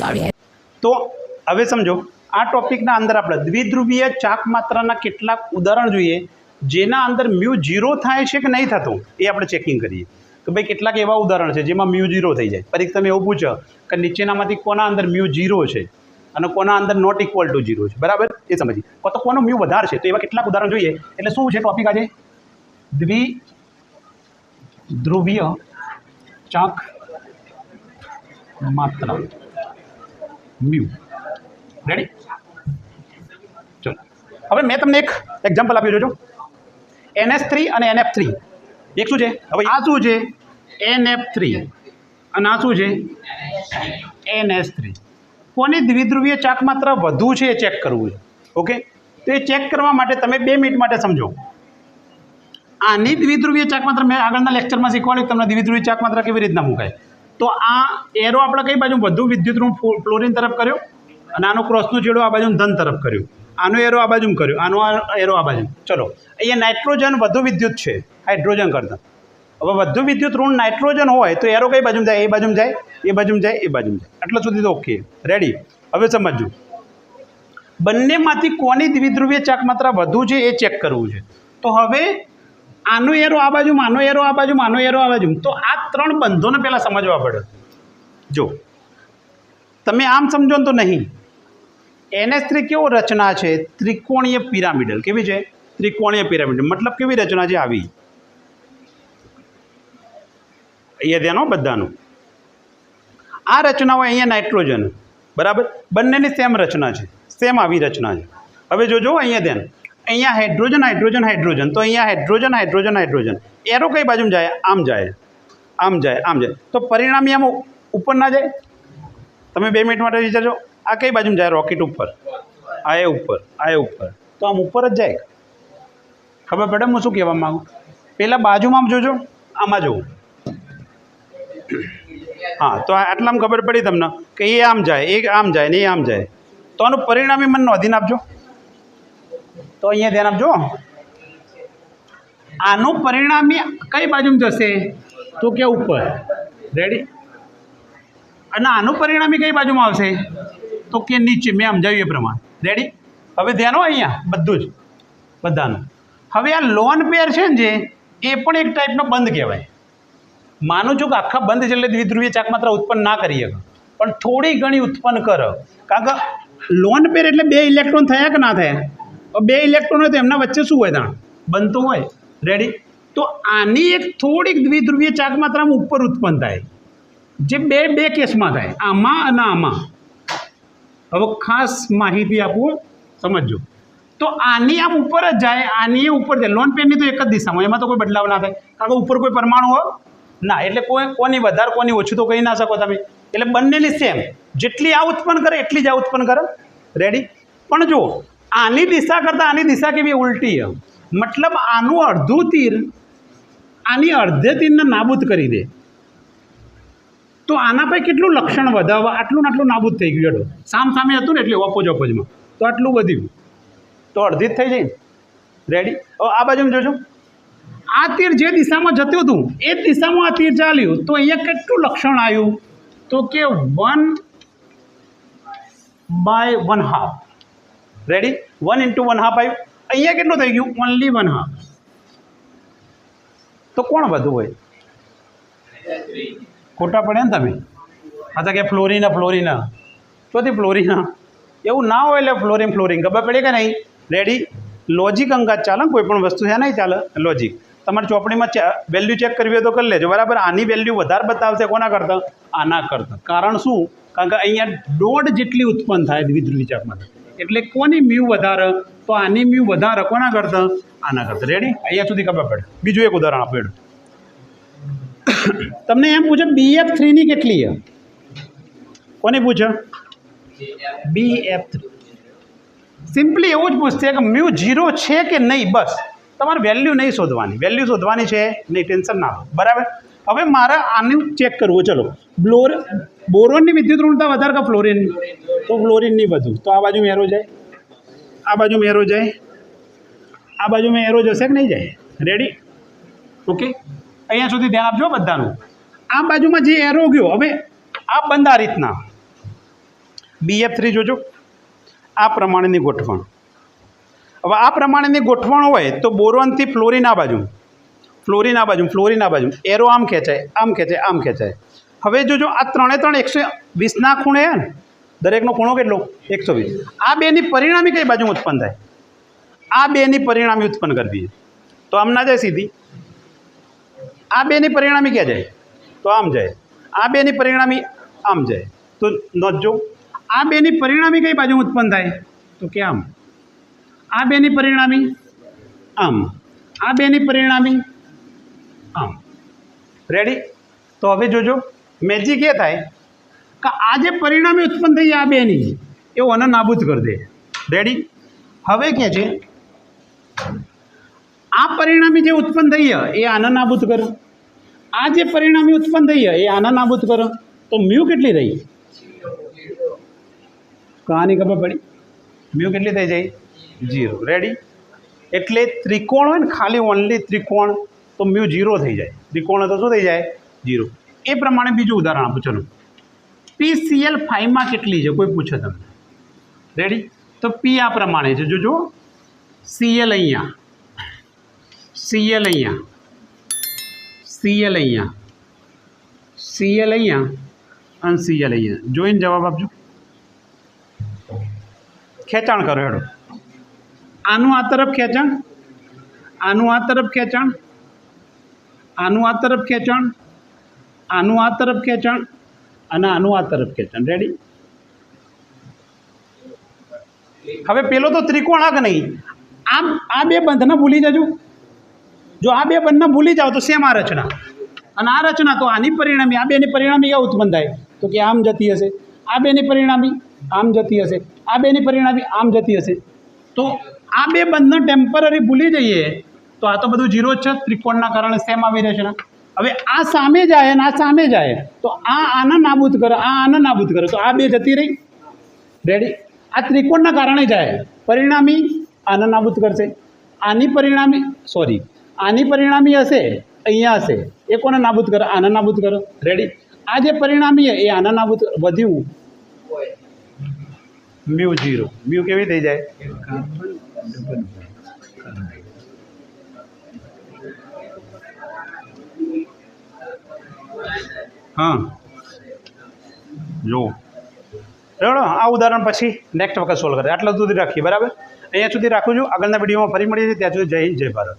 Sorry, તો હવે સમજો આ ટોપિકના અંદર આપણે દ્વિધ્રુવીય ચાક માત્રાના કેટલાક ઉદાહરણ જોઈએ જેના અંદર મ્યુ જીરો થાય છે કે નહીં થતું એ આપણે ચેકિંગ કરીએ. તો ભાઈ કેટલાક એવા ઉદાહરણ છે જેમાં મ્યુ ઝીરો થઈ જાય. પરીક્ષામાં એવું પૂછો કે નીચેનામાંથી કોના અંદર મ્યુ ઝીરો છે અને કોના અંદર નોટ ઇક્વલ ટુ ઝીરો છે. બરાબર? એ સમજીએ. કો તો કોનો મ્યુ વધારે છે? તો એવા કેટલાક ઉદાહરણ જોઈએ. એટલે શું છે ટોપિક આજે? દ્વિ ધ્રુવીય ચાક માત્રા. મ્યુ રેડી ચલો. હવે મેં તમને એક એક્ઝામ્પલ આપ્યું જોજો એનએસ થ્રી અને એનએફ થ્રી એક શું છે? હવે આ શું છે? એનએફ થ્રી અને આ શું છે? એનએસ થ્રી કોની દ્વિધ્રુવીય ચાક માત્ર વધુ છે એ ચેક કરવું છે? ઓકે તો એ ચેક કરવા માટે તમે બે મિનિટ માટે સમજો. આની દ્વિધ્રુવીય ચાક માત્ર મેં આગળના લેક્ચરમાં શીખવાડ્યું, તમને દ્વિધ્રુવીય ચાક માત્ર કેવી રીતના મુકાય? તો આ એરો આપણે કઈ બાજુ વધુ વિદ્યુતનું ફ્લોરિન તરફ કર્યો અને આનો ક્રોસનો છેડો આ બાજુ ધન તરફ કર્યો. આનો એરો આ બાજુ કર્યો. આનો આ એરો આ બાજુ ચલો, અહીંયા નાઇટ્રોજન વધુ વિદ્યુત છે હાઇડ્રોજન કરતાં. હવે વધુ વિદ્યુત ઋણ નાઇટ્રોજન હોય તો એરો કઈ બાજુ જાય? એ બાજુ જાય, એ બાજુ જાય, એ બાજુ જાય. આટલા સુધી તો ઓકે રેડી હવે સમજજો. બંનેમાંથી કોની દ્વિધ્રુવીય ચાક માત્રા વધુ છે એ ચેક કરવું છે. તો હવે આનો એરો આ બાજુ આનો એરો આ બાજુ આનો એરો આ બાજુ તો આ ત્રણ બંધોને પહેલાં સમજવા પડે. જો, તમે આમ સમજો ને તો નહીં. એનએસ થ્રી કેવો રચના છે? ત્રિકોણીય પિરામિડલ. કેવી છે? ત્રિકોણીય પિરામિડલ. મતલબ કેવી રચના છે આવી? અહીંયા ધ્યાન બધાનું. આ રચનાઓ અહીંયા નાઇટ્રોજન. બરાબર? બંનેની સેમ રચના છે. સેમ આવી રચના છે. હવે જોજો અહીંયા ધ્યાન. અહીંયા હાઇડ્રોજન હાઇડ્રોજન હાઇડ્રોજન તો અહીંયા હાઇડ્રોજન હાઇડ્રોજન હાઇડ્રોજન એરો કઈ બાજુ જાય? આમ જાય. આમ જાય આમ જાય. તો પરિણામી આમ ઉપર ના જાય? તમે બે મિનિટ માટે વિચારજો આ કઈ બાજુ જાય? રોકેટ ઉપર. આ એ ઉપર, આ એ ઉપર. તો આમ ઉપર જ જાય. ખબર પડે? હું શું કહેવા માગું? પહેલાં બાજુમાં આમ જોજો. આમાં જોવું. હા, તો આટલામાં ખબર પડી તમને કે એ આમ જાય, એ આમ જાય ને એ આમ જાય. તો આનું પરિણામી મને નોંધીને આપજો. તો અહીંયા ધ્યાન આપજો. આનું પરિણામ કઈ બાજુ જશે? તો કે ઉપર. રેડી અને આનું પરિણામ કઈ બાજુમાં આવશે? તો કે નીચે, મેં સમજાવ્યું એ પ્રમાણે. રેડી હવે ધ્યાન હોય અહીંયા, બધું જ. બધાનું. હવે આ લોન પેર છે ને જે, એ પણ એક ટાઈપનો બંધ કહેવાય. માનું છું કે આખા બંધ છે એટલે દ્વિધ્રુવીય ચાક માત્ર ઉત્પન્ન ના કરી શકે પણ થોડી ઘણી ઉત્પન્ન કરો. કારણ કે લોન પેર એટલે બે ઇલેક્ટ્રોન થયા કે ના થયા? બે ઇલેક્ટ્રોન હોય તો એમના વચ્ચે શું હોય દાણ? બનતું હોય. રેડી તો આની એક થોડીક દ્વિધ્રુવીય ચાક માત્રામાં ઉપર ઉત્પન્ન થાય. જે બે બે કેસમાં થાય. આમાં અને આમાં. હવે ખાસ માહિતી આપું સમજજો. તો આની આમ ઉપર જ જાય આની એ ઉપર જાય. લોન પેનની તો એક જ દિશામાં. એમાં તો કોઈ બદલાવ ના થાય. કારણ કે ઉપર કોઈ પરમાણુ હોય ના એટલે કોઈ કોની વધારે કોની ઓછું તો કહી ના શકો તમે. એટલે બંનેની સેમ જેટલી આ ઉત્પન્ન કરે એટલી જ આ ઉત્પન્ન કરે. રેડી પણ જો આની દિશા કરતાં આની દિશા કેવી ઉલટી છે મતલબ આનું અડધું તીર આની અડધે તીરને નાબૂદ કરી દે. તો આના પર કેટલું લક્ષણ વધાવવા આટલું આટલું નાબૂદ થઈ ગયું એડો સામ સામે હતું ને એટલે ઓપોજ, ઓપોજમાં. તો આટલું વધ્યું. તો અડધી જ થઈ જાય રેડી હવે આ બાજુ જોજો. આ તીર જે દિશામાં જતું હતું, એ દિશામાં આ તીર ચાલ્યું. તો અહીંયા કેટલું લક્ષણ આવ્યું? તો કે one by one half ready one into one half આવ્યું અહીંયા કેટલું થઈ ગયું? ઓનલી વન હાફ તો કોણ વધુ હોય? ખોટા પડે ને તમે? હા કે ફ્લોરિના ફ્લોરિના ચોથી ફ્લોરિના એવું ના હોય એટલે ફ્લોરિન ફ્લોરિન ખબર પડે કે નહીં? રેડી લોજિક અંગાત ચાલે કોઈ પણ વસ્તુ છે નહીં ચાલે. લોજિક તમારે ચોપડીમાં વેલ્યુ ચેક કરવી હોય તો કરી લેજો. બરાબર? આની વેલ્યુ વધારે બતાવશે કોના કરતાં? આના કરતાં. કારણ શું? કારણ કે અહીંયા દોઢ જેટલી ઉત્પન્ન થાય દ્વિધ્રુવી ચાકમાં એટલે કોની મ્યુ વધારે? તો આની મ્યુ વધારે કોના કરતા? આના કરતાં. રેડી અહીંયા સુધી ખબર પડે. બીજું એક ઉદાહરણ આપેલું તમને એમ પૂછે બીએફ થ્રીની કેટલી છે? કોને પૂછે? બી એફ થ્રી સિમ્પલી એવું જ પૂછશે કે મ્યુ જીરો છે કે નહીં? બસ. તમારે વેલ્યુ નહીં શોધવાની. વેલ્યુ શોધવાની છે, નહીં ટેન્શન ના લો. બરાબર? હવે મારે આનું ચેક કરવું ચલો. બ્લોર બોરોનની વિદ્યુત ઋણતા વધારે કે ફ્લોરિન? તો ફ્લોરિનની વધુ. તો આ બાજુ એરો જાય. આ બાજુ એરો જાય. આ બાજુ એરો જશે કે નહીં જાય? રેડી ઓકે અહીંયા સુધી ધ્યાન આપજો બધાનું. આ બાજુમાં જે એરો ગયો, હવે આ બંધ આ રીતના. બીએફ થ્રી જોજો. આ પ્રમાણેની ગોઠવણ. હવે આ પ્રમાણેની ગોઠવણ હોય તો બોરોનથી ફ્લોરિન આ બાજુ. ફ્લોરિન આ બાજુ, ફ્લોરિન આ બાજુ. એરો આમ ખેંચાય આમ ખેંચાય આમ ખેંચાય. હવે જોજો, આ ત્રણે ત્રણ એકસો વીસના ખૂણે હે ને, દરેકનો ખૂણો કેટલો? એકસો વીસ. આ બેની પરિણામી કઈ બાજુ ઉત્પન્ન થાય? આ બેની પરિણામી ઉત્પન્ન કરવી તો આમ ના જાય સીધી. આ બેની પરિણામી ક્યાં જાય? તો આમ જાય. આ બેની પરિણામી આમ જાય. તો નોંધજો આ બેની પરિણામી કઈ બાજુ ઉત્પન્ન થાય? તો કે આમ. આ બેની પરિણામી આમ. આ બેની પરિણામી આમ. રેડી તો હવે જોજો. મેજિક એ થાય કે આ જે પરિણામે ઉત્પન્ન થઈ આ બેની એવું આને નાબૂદ કરી દે. રેડી હવે કે છે, આ પરિણામે જે ઉત્પન્ન થઈ એ આને નાબૂદ કરો. આ જે પરિણામે ઉત્પન્ન થઈ એ આને નાબૂદ કરો. તો મ્યુ કેટલી રહી? કહાની ખબર પડી? મ્યુ કેટલી થઈ જાય? જીરો રેડી એટલે ત્રિકોણ હોય ને ખાલી ઓનલી ત્રિકોણ. તો મ્યુ જીરો થઈ જાય. ત્રિકોણ તો શું થઈ જાય? જીરો એ પ્રમાણે બીજું ઉદાહરણ આપું, ચલો. પી સીએલ ફાઈવમાં કેટલી છે? કોઈ પૂછે તમને. રેડી તો પી આ પ્રમાણે છે. જોજો સીએલ અહીંયા. સીએલ અહીંયા. સીએલ અહીંયા. સીએલ અહીંયા. અને સીએલ અહીંયા. જોઈને જવાબ આપજો. ખેંચાણ કરો, હેડો. આનું આ તરફ ખેંચાણ. આનું આ તરફ ખેંચાણ. આનું આ તરફ ખેંચાણ, આનું આ તરફ ખેંચાણ અને આનું આ તરફ ખેંચાણ. રેડી હવે પેલો તો ત્રિકોણ આગ નહીં. આમ, આ બે બંધને ભૂલી જજો. જો આ બે બંધને ભૂલી જાઓ તો સેમ આ રચના? અને આ રચના તો આની પરિણામી, આ બેની પરિણામી ક્યાં ઉત્પન્ન થાય તો કે આમ જતી હશે. આ બેની પરિણામી આમ જતી હશે. આ બેની પરિણામી આમ જતી હશે. તો આ બે બંધને ટેમ્પરરી ભૂલી જઈએ તો આ તો બધું જીરો જ છે ત્રિકોણના કારણે સેમ આવી રહેશે ને. હવે આ સામે જાય અને આ સામે જાય તો આ આને નાબૂદ કરે આ આને નાબૂદ કરે તો આ બે જતી રહી. રેડી આ ત્રિકોણના કારણે જાય. પરિણામી આને નાબૂદ કરશે. આની પરિણામી સોરી આની પરિણામી હશે અહીંયા હશે. એ કોને નાબૂદ કરે? આને નાબૂદ કરો. રેડી આ જે પરિણામી એ આને નાબૂદ વધ્યું. મ્યુ જીરો મ્યુ કેવી થઈ જાય? હા. જો. બરાબર આ ઉદાહરણ પછી નેક્સ્ટ વખત સોલ્વ કરે આટલા સુધી રાખીએ, બરાબર? અહીંયા સુધી રાખું છું. આગળના વિડીયોમાં ફરી મળીએ છીએ. ત્યાં સુધી જય હિન્દ, જય ભારત.